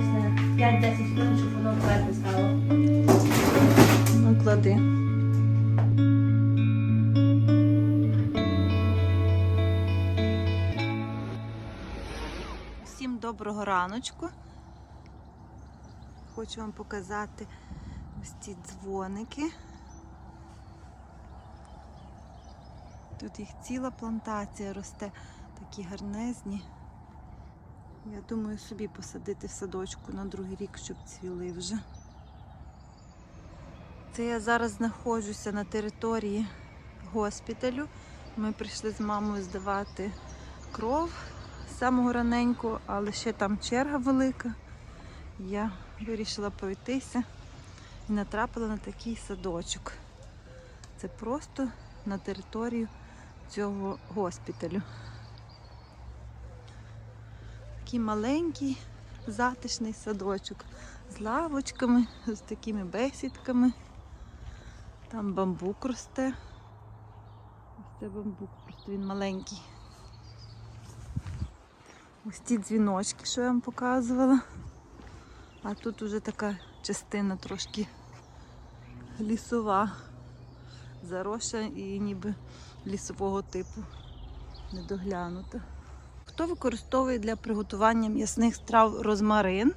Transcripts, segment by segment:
десь на 5-10 хвилин, щоб воно тверде стало. Ну. Всім доброго раночку. Хочу вам показати ось ці дзвоники. Тут їх ціла плантація росте, такі гарнезні. Я думаю собі посадити в садочку на другий рік, щоб цвіли вже. Це я зараз знаходжуся на території госпіталю. Ми прийшли з мамою здавати кров з самого раненько, але ще там черга велика. Я вирішила пройтися і натрапила на такий садочок. Це просто на територію цього госпіталю. Такий маленький затишний садочок з лавочками, з такими бесідками. Там бамбук росте. Ось це бамбук, просто він маленький. Ось ті дзвіночки, що я вам показувала. А тут уже така частина трошки лісова, заросша і ніби лісового типу недоглянута. Хто використовує для приготування м'ясних страв розмарин?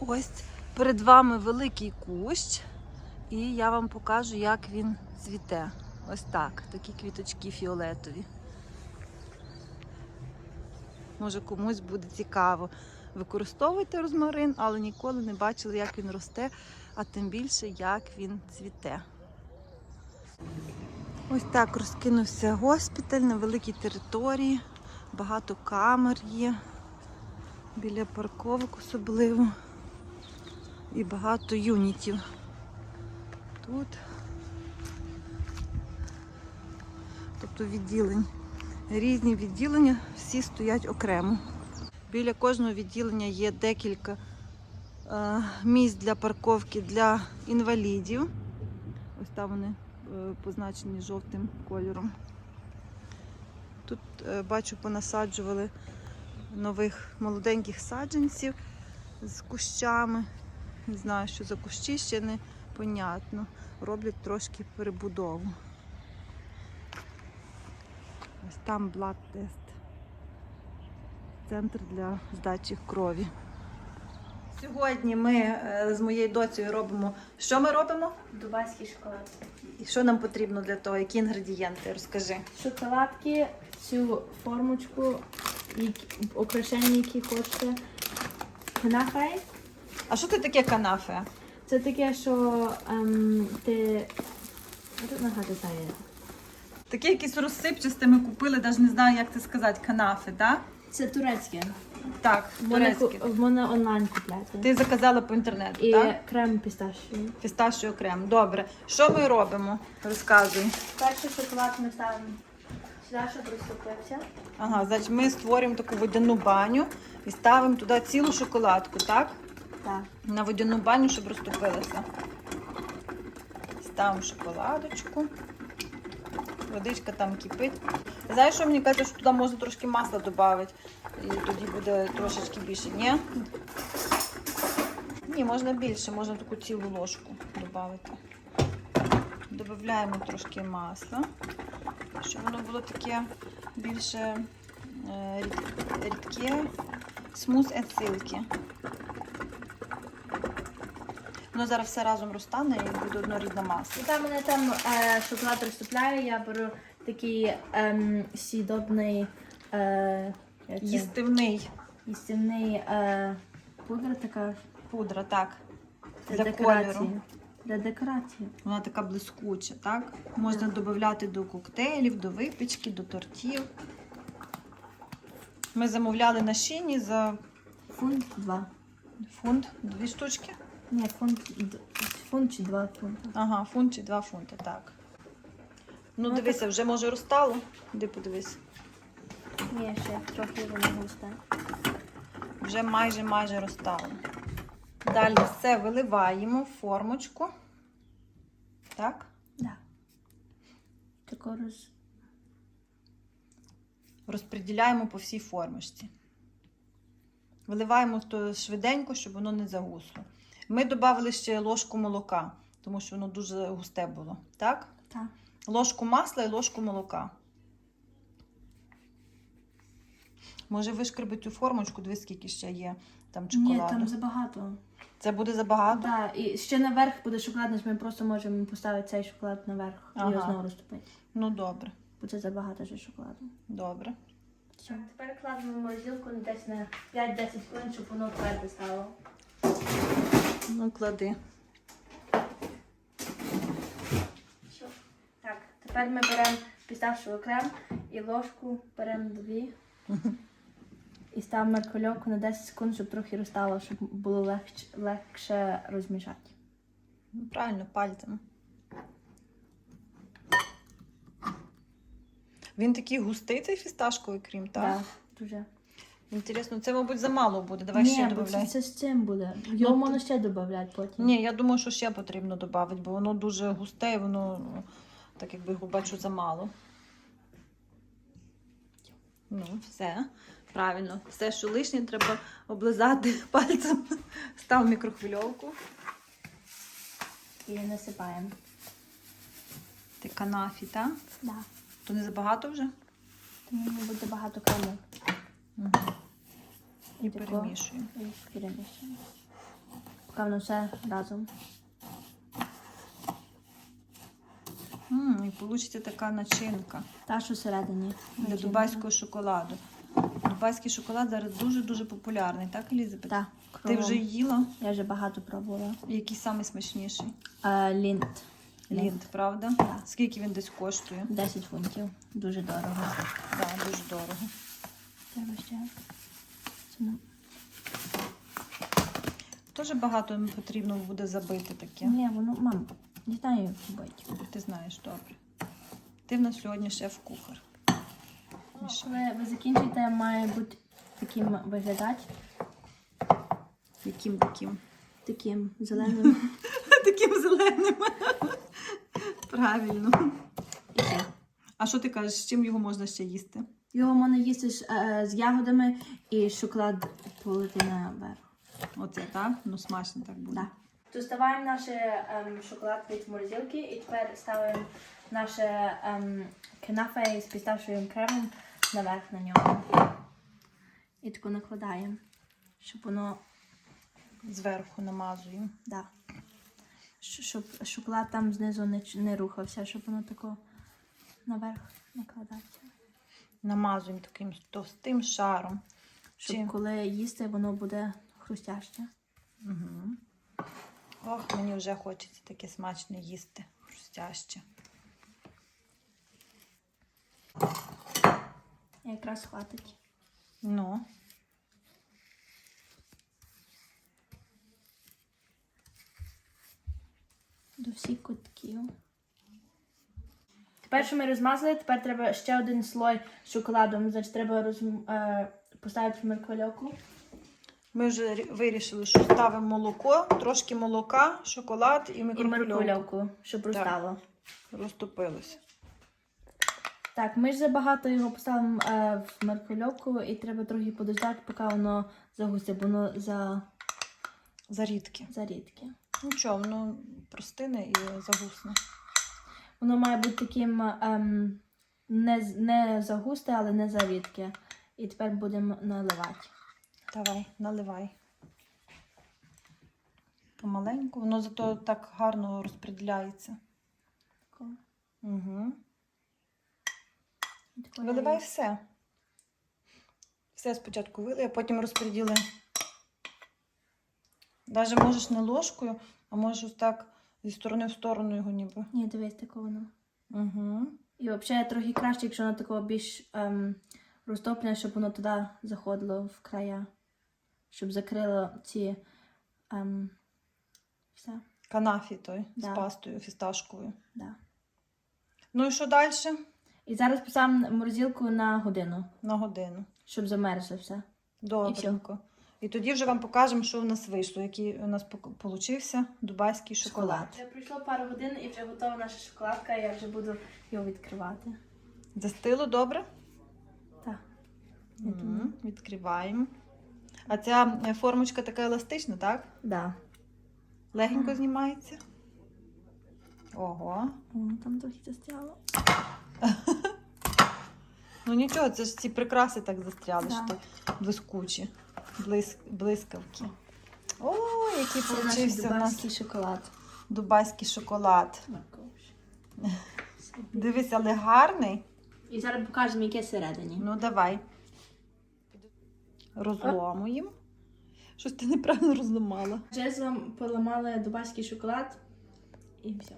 Ось перед вами великий кущ. І я вам покажу, як він цвіте. Ось так. Такі квіточки фіолетові. Може комусь буде цікаво. Використовуйте розмарин, але ніколи не бачили, як він росте, а тим більше, як він цвіте. Ось так розкинувся госпіталь на великій території. Багато камер є. Біля парковок особливо. І багато юнітів. Тут. Тобто відділень. Різні відділення, всі стоять окремо. Біля кожного відділення є декілька е, місць для парковки для інвалідів. Ось там вони е, позначені жовтим кольором. Тут е, бачу, понасаджували нових молоденьких саджанців з кущами. Не знаю, що за кущі ще не понятно. Роблять трошки перебудову. Ось там блад тест. Центр для здачі крові. Сьогодні ми е, з моєю доцею робимо. Що ми робимо? Дубайський шоколад. І що нам потрібно для того? Які інгредієнти? Розкажи. Шоколадки, цю формочку, які- які хочете. Канафей. А що це таке канафе? Це таке, що ем, ти. It. Таке якесь розсипчасте ми купили, навіть не знаю, як це сказати, канафе, так? Це турецьке. Так, Вони, турецьке. ку- вони онлайн купляти. Ти заказала по інтернету, І так? крем пісташію. Фісташіо крем. Добре. Що ми робимо? Розказуй. Перший шоколад ми ставимо сюди, щоб розтопився. Ага, значить ми створюємо таку водяну баню і ставимо туди цілу шоколадку, так? Так. На водяну баню, щоб розтопилася. Ставимо шоколадочку. Водичка там кипить. Знаєш, що мені кажуть, що туди можна трошки масла додати. І тоді буде трошечки більше. Ні? Ні, можна більше, можна таку цілу ложку додати. Додаємо трошки масла, щоб воно було таке більше е, рідке, and silky. Воно зараз все разом розтане і буде однорідна маса. І там мене там е, шоколад розтопляє, я беру такий ем, сідобний е, як це? Їстивний їстівний е, пудра така пудра, так. для, Для декорації. кольору. Для декорації. Вона така блискуча, так? Можна додати до коктейлів, до випічки, до тортів. Ми замовляли на шині за Фунт два. фунт, дві штучки. Ні, фунт, фунт чи два фунти. Ага, фунт чи два фунти, так. Ну, Ну, дивися, вже може розтало. Іди подивись. Ні, ще трохи воно густе. Вже майже майже розтало. Далі все виливаємо в формочку. Так? Да. Тако роз... Розподіляємо по всій формочці. Виливаємо то швиденько, щоб воно не загусло. Ми додали ще ложку молока, тому що воно дуже густе було. Так? Так. Ложку масла і ложку молока. Може вишкребити цю формочку, дивись, скільки ще є там Ні, там забагато. Це буде забагато? Так, і ще наверх буде шоколадний, ми просто можемо поставити цей шоколад наверх і його знову розтопити. Ну добре, Бо це забагато вже шоколаду. добре. Все. Тепер кладемо морозилку десь на 5-10 хвилин, щоб воно тверде стало. Ну, клади. Так, тепер ми беремо піставший крем і ложку беремо дві. І ставимо маркольовку на 10 секунд, щоб трохи розтало, щоб було легше, легше розмішати. Ну, правильно, пальцем. Він такий густий, цей фісташковий крім, так? Да, дуже. Інтересно, це, мабуть, замало буде. Давай ще бо додай. це з цим буде. Його Ну, можна ще додати потім. Ні, я думаю, що ще потрібно додати, бо воно дуже густе і воно, ну, так якби його бачу, замало. Ну, все. Правильно. Все, що лишнє, треба облизати пальцем. Став мікрохвильовку. І насипаємо. Ти канафі, так? Да. То не забагато вже? Тому не буде багато крему. Угу. І Тако. перемішуємо. І перемішуємо. Поки воно все разом. М, і вийде така начинка Та, що всередині. для дубайського шоколаду. Дубайський шоколад зараз дуже-дуже популярний, так, Елізабет? Так, Ти вже їла? Я вже багато пробувала. Який самий смачніший? А, лінт. Лінд, правда? Так. Скільки він десь коштує? 10 фунтів. Дуже дорого. Так, дуже дорого. Треба ще. Нам- Теж багато потрібно буде забити таке. Ні, воно, мам, не знаю, як робити. Ти знаєш добре. Ти в нас сьогодні шеф-кухар. Коли ви закінчуєте, має бути таким виглядати. Яким таким? Таким зеленим. Таким зеленим. Правильно. І все. А що ти кажеш, з чим його можна ще їсти? Його можна їсти з, е, з ягодами і шоколад полити наверх. Оце, так? Ну смачно так буде. Да. Доставаємо наш ем, шоколад від морозилки і тепер ставимо наше ем, канафе з пісташовим кремом наверх на нього. І тако накладаємо, щоб воно, Зверху намазуємо. да, щоб шоколад там знизу не, не рухався, щоб воно тако наверх накладається. Намазуємо таким товстим шаром. Щоб Чи- коли їсти, воно буде хрустяще. Угу. Ох, мені вже хочеться таке смачне їсти. Хрустяще. Якраз хватить. Ну. До всіх кутків. Що ми розмазали, тепер треба ще один слой з шоколадом. Значить, треба роз... е, поставити в микрохвильовку. Ми вже вирішили, що ставимо молоко, трошки молока, шоколад і мікрохвильовку. щоб розстало. Розтопилося. Так, ми ж забагато його поставимо е, в микрохвильовку і треба трохи подождати, поки воно загусте, бо воно за... Зарідки. зарідке. Нічого, воно простине і загусне. Воно має бути таким ем, не, не загусте, але не зарідке. І тепер будемо наливати. Давай, наливай. Помаленьку, воно зато так гарно розподіляється. Угу. Виливай все. Все спочатку вилий, а потім розподіли. Навіть можеш не ложкою, а можеш так зі сторони в сторону його ніби. Ні, дивись, тако воно. Угу. І взагалі трохи краще, якщо воно такого більш ем, розтоплене, щоб воно туди заходило в края. Щоб закрило ці ем, все. Канафі той Да. з пастою фісташковою. Да. Ну і що далі? І зараз поставимо морозилку на годину, На годину. щоб замерзло все. Добренько. І тоді вже вам покажемо, що в нас вийшло, який у нас получився дубайський шоколад. Вже пройшло пару годин і вже готова наша шоколадка, я вже буду його відкривати. Застило добре? Так. Мгм. Відкриваємо. А ця е, формочка така еластична, так? Да. Легенько знімається. Ого. О, там трохи застряло. Ну нічого, це ж ці прикраси так застряли, Да. що блискучі, блиск, блискавки. О, який получився у нас дубайський шоколад. дубайський шоколад. Дивись, але гарний. І зараз покажемо, яке всередині. Ну, давай. Розломуємо. Щось ти неправильно розламала. Джезлом поламали дубайський шоколад і все.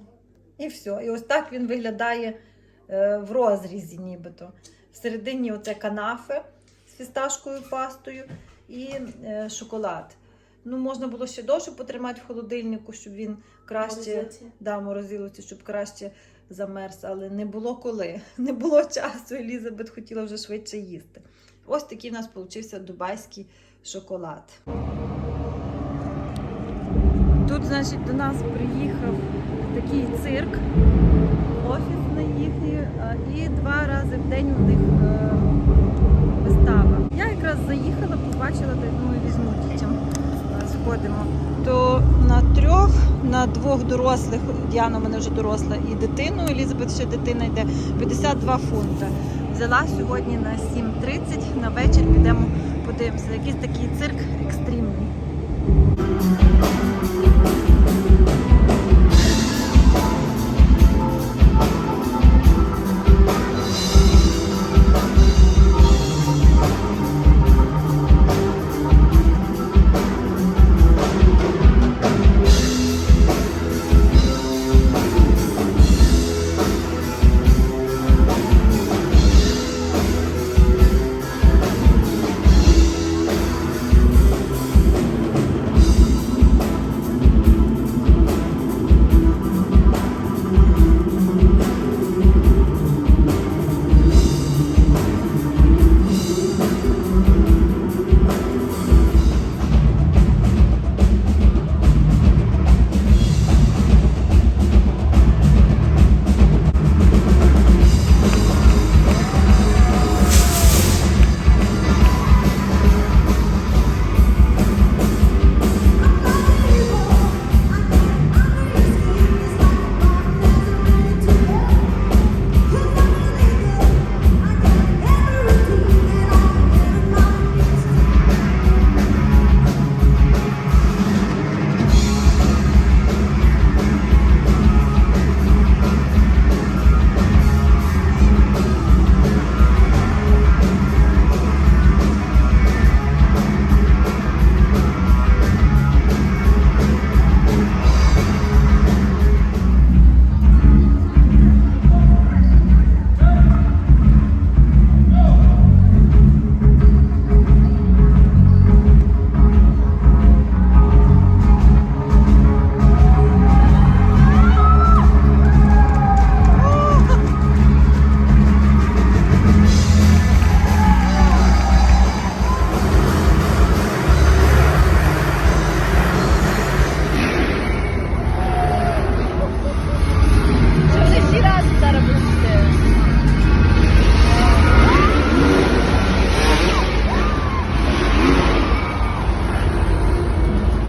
І все. І ось так він виглядає е, в розрізі, нібито. Всередині оце канафе з фісташкою пастою і е, шоколад. Ну, можна було ще довше потримати в холодильнику, щоб він краще да, морозилося, щоб краще замерз, але не було коли. Не було часу. Елізабет хотіла вже швидше їсти. Ось такий в нас получився дубайський шоколад. Тут, значить, до нас приїхав такий цирк, офісний їхній, е, і два рази в день у них побачила, то ну, візьму дітям. Сходимо. То на трьох, на двох дорослих, Діана в мене вже доросла, і дитину, Елізабет ще дитина йде, 52 фунти. Взяла сьогодні на 7.30, на вечір підемо, подивимося. Якийсь такий цирк екстрімний.